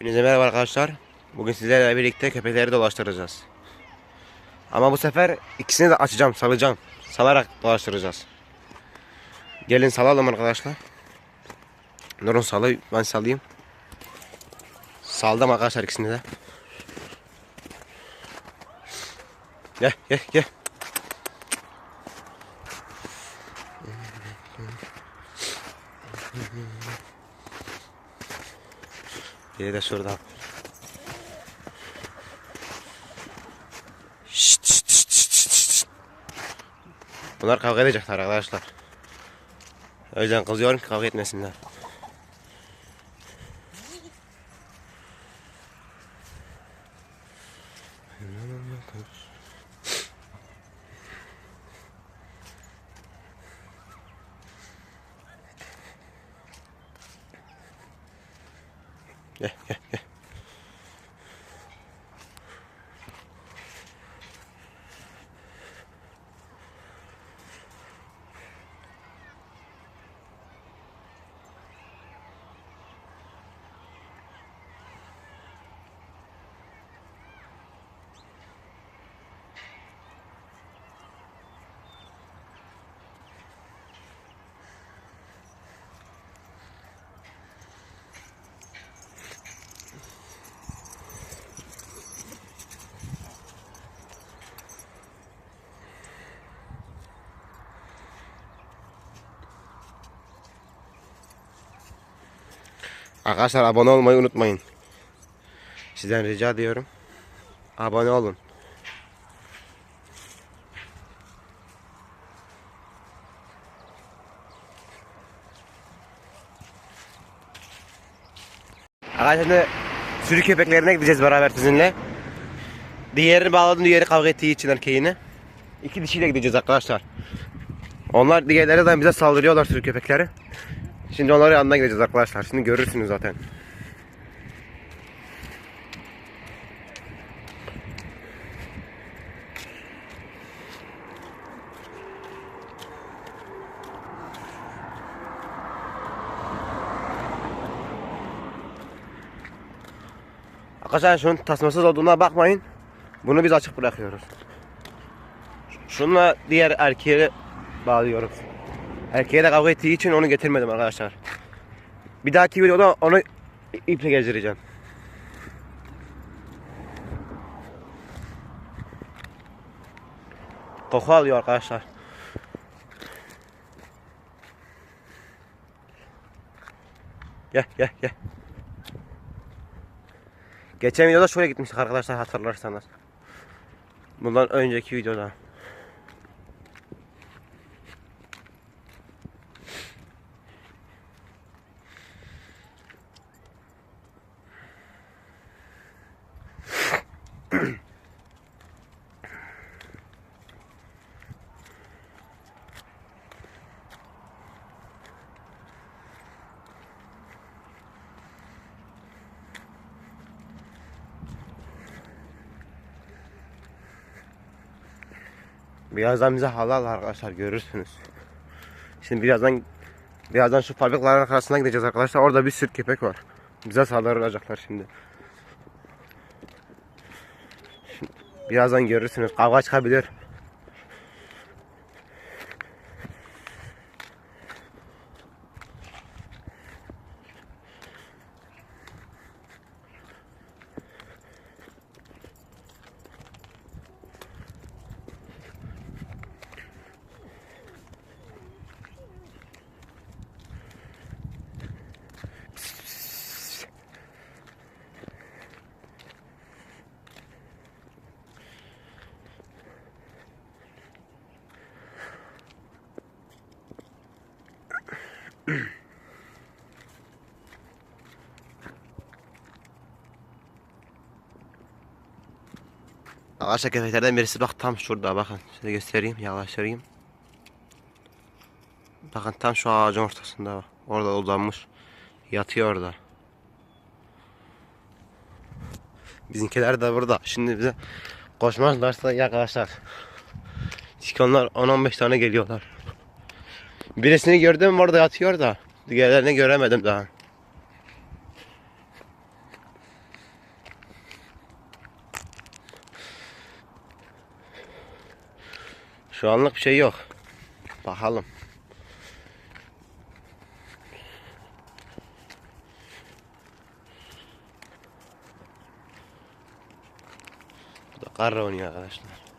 Hepinize merhaba arkadaşlar. Bugün sizlerle birlikte köpekleri dolaştıracağız. Ama bu sefer ikisini de açacağım, salacağım. Salarak dolaştıracağız. Gelin salalım arkadaşlar. Nurun salı, ben salayım. Saldım arkadaşlar ikisini de. Gel, gel, gel. Biri de şurada. Şşt, şşt, şşt, şşt, şşt. Bunlar kavga edecekler arkadaşlar. O yüzden kızıyorum ki kavga etmesinler. Gel gel gel. Arkadaşlar abone olmayı unutmayın. Sizden rica ediyorum. Abone olun. Arkadaşlar sürü köpeklerine gideceğiz beraber sizinle. Diğerini bağladım diğeri kavga ettiği için erkeğini. İki dişiyle gideceğiz arkadaşlar. Onlar diğerleri de bize saldırıyorlar sürü köpekleri. Şimdi onların yanına gideceğiz arkadaşlar. Şimdi görürsünüz zaten. Arkadaşlar şunun tasmasız olduğuna bakmayın. Bunu biz açık bırakıyoruz. Şununla diğer erkeğe bağlıyoruz. Erkeğe de kavga ettiği için onu getirmedim arkadaşlar. Bir dahaki videoda onu iple gezdireceğim. Koku alıyor arkadaşlar. Gel gel gel. Geçen videoda şöyle gitmiştik arkadaşlar hatırlarsanız. Bundan önceki videoda. Birazdan bize halal arkadaşlar görürsünüz. Şimdi birazdan birazdan şu fabrikaların arasına gideceğiz arkadaşlar. Orada bir sürü köpek var. Bize saldıracaklar şimdi. Şimdi Birazdan görürsünüz. Kavga çıkabilir. Arkadaşlar köpeklerden birisi bak tam şurada bakın. Size göstereyim yaklaştırayım. Bakın tam şu ağacın ortasında. Orada uzanmış. Yatıyor orada. Bizimkiler de burada. Şimdi bize koşmazlarsa iyi arkadaşlar. Çünkü onlar 10-15 tane geliyorlar. Birisini gördüm orada yatıyor da. Diğerlerini göremedim daha. Şu anlık bir şey yok. Bakalım. Bu da kar oynuyor arkadaşlar.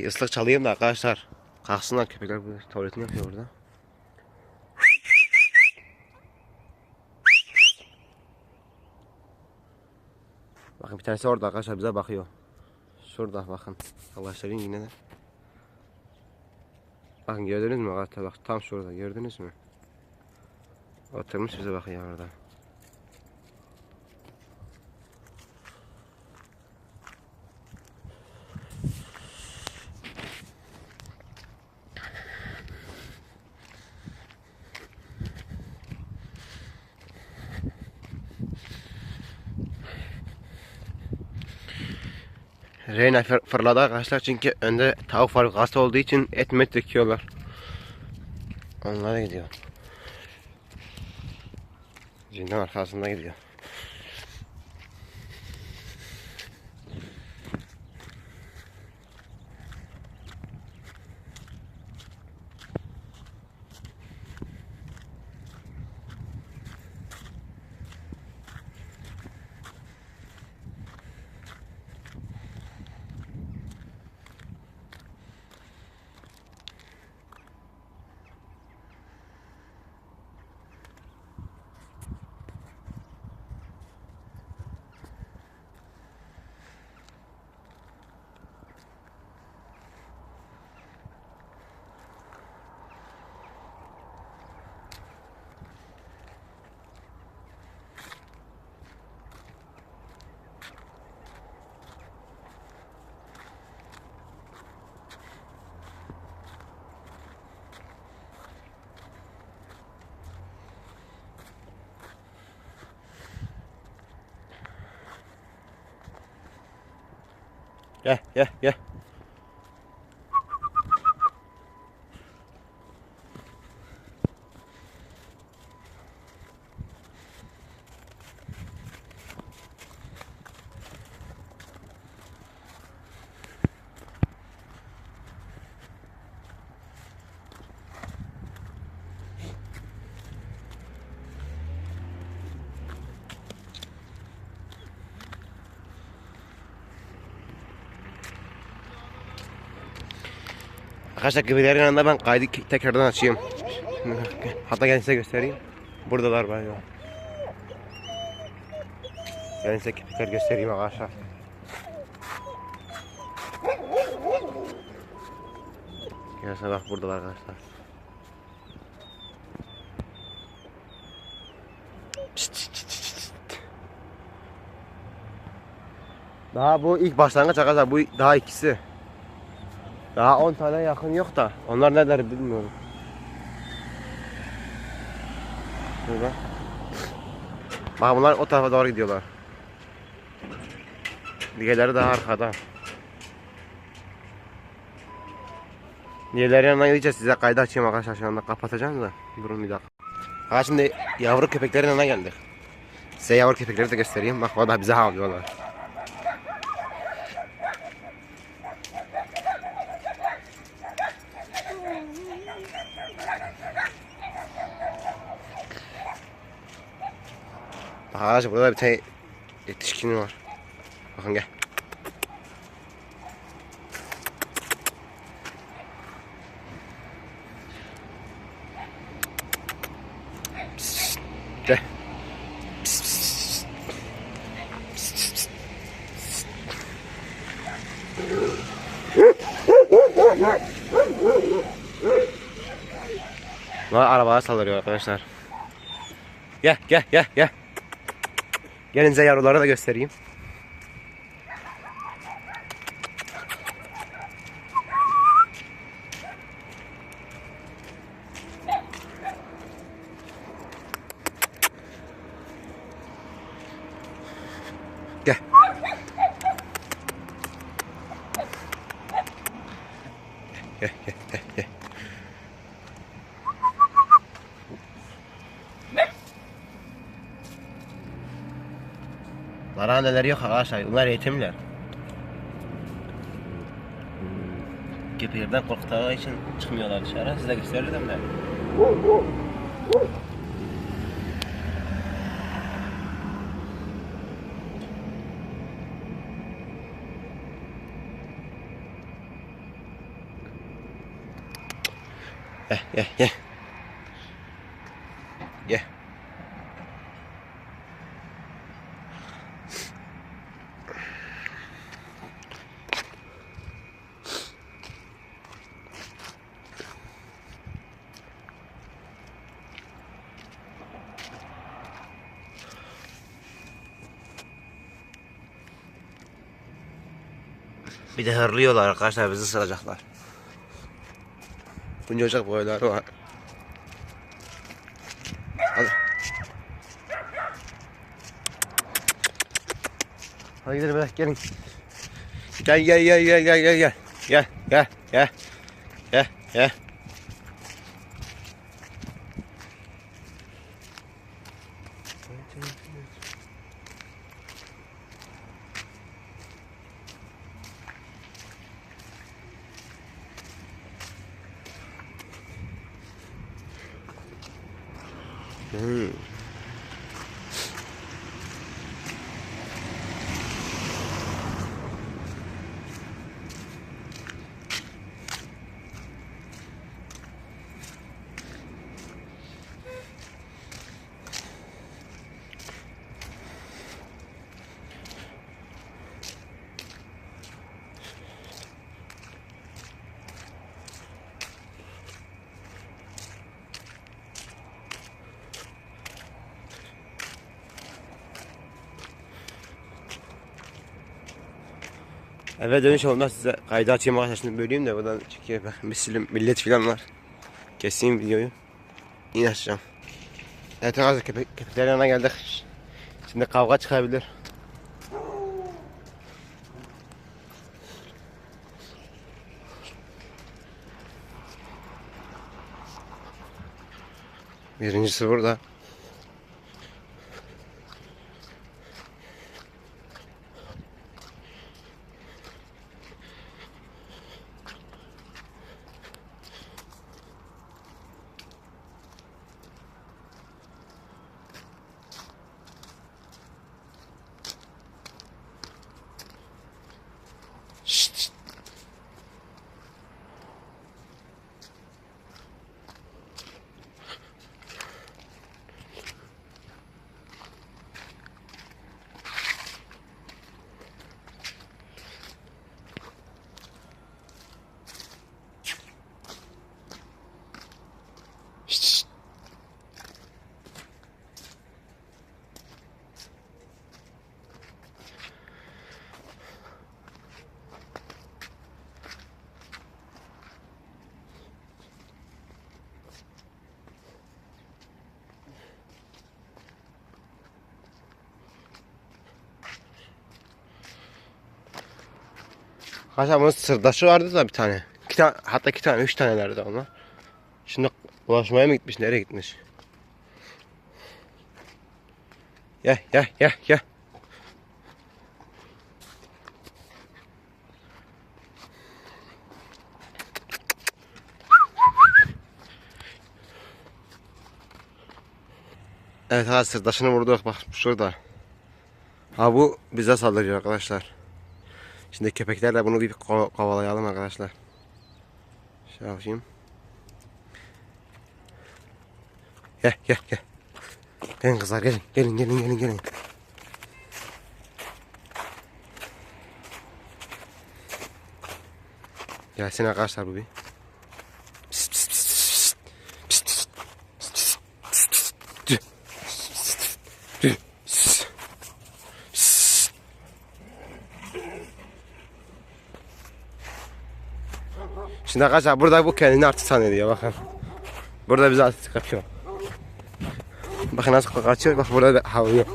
Bir ıslık çalayım da arkadaşlar. Kalksınlar köpekler bu tuvaletini yapıyor burada. Bakın bir tanesi orada arkadaşlar bize bakıyor. Şurada bakın. Arkadaşların yine de. Bakın gördünüz mü arkadaşlar bak tam şurada gördünüz mü? Oturmuş bize bakıyor orada. Reyna fır- fırladı arkadaşlar çünkü önde tavuk fabrikası olduğu için et met döküyorlar. Onlara gidiyor. Zindan arkasında gidiyor. Gel gel gel. Arkadaşlar gibilerin yanında ben kaydı tekrardan açayım. Hatta gelin size göstereyim. Buradalar bayağı. Gelin size köpekler göstereyim arkadaşlar. Gelsin bak buradalar arkadaşlar. Daha bu ilk başlangıç arkadaşlar. Bu daha ikisi. Daha 10 tane yakın yok da. Onlar neler bilmiyorum. Şurada. Bak bunlar o tarafa doğru gidiyorlar. Diğerleri daha arkada. Diğerleri yanına gideceğiz. Size kaydı açayım arkadaşlar. Şu anda kapatacağım da. Durun bir dakika. Ha şimdi yavru köpeklerin yanına geldik. Size yavru köpekleri de göstereyim. Bak o da bize havlıyorlar. Arkadaşlar burada da bir tane yetişkin var. Bakın gel. Psst, Gel. Psst, psst. Psst, psst, psst. Bunlar arabaya saldırıyor arkadaşlar. Gel gel gel gel. Gelin size yavruları da göstereyim. Gel. Gel gel. Gel. Maraneler yok arkadaşlar. Bunlar eğitimler. Köpeklerden korktuğu için çıkmıyorlar dışarı. Size gösterirdim de. Gel gel gel. Gel. Bir de hırlıyorlar arkadaşlar bizi ısıracaklar. Bunca ocak boyları var. Hadi. Hadi gidelim hadi gelin. Gel gel gel gel gel gel gel. Gel gel gel. Gel gel. Eve dönüş olmaz size kaydı açayım arkadaşlar böleyim de buradan çekiyor bakın bir silim millet filan var. Keseyim videoyu. Yine açacağım. Evet arkadaşlar köpek, köpeklerin yanına geldik. Şimdi kavga çıkabilir. Birincisi burada. Şşt, şşt. Şşt, şşt. Hatta bunun sırdaşı vardı da bir tane. İki tane hatta iki tane, üç tanelerdi onlar. Şimdi ulaşmaya mı gitmiş, nereye gitmiş? Gel, gel, gel, gel. Evet ha sırdaşını vurduk bak şurada. Ha bu bize saldırıyor arkadaşlar. Şimdi köpeklerle bunu bir ko- kovalayalım arkadaşlar. Şey yapayım. Gel gel gel. Gelin kızlar gelin. Gelin gelin gelin gelin. Gelsin arkadaşlar bu bir. Şimdi arkadaşlar burada bu kendini artık sanıyor bakın. Burada bize artık kaçıyor. Bakın nasıl kaçıyor. Bak burada da havlıyor.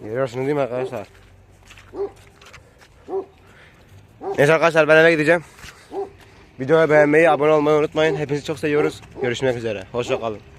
Görüyorsunuz değil mi arkadaşlar? Neyse arkadaşlar ben eve gideceğim. Videoyu beğenmeyi, abone olmayı unutmayın. Hepinizi çok seviyoruz. Görüşmek üzere. Hoşçakalın.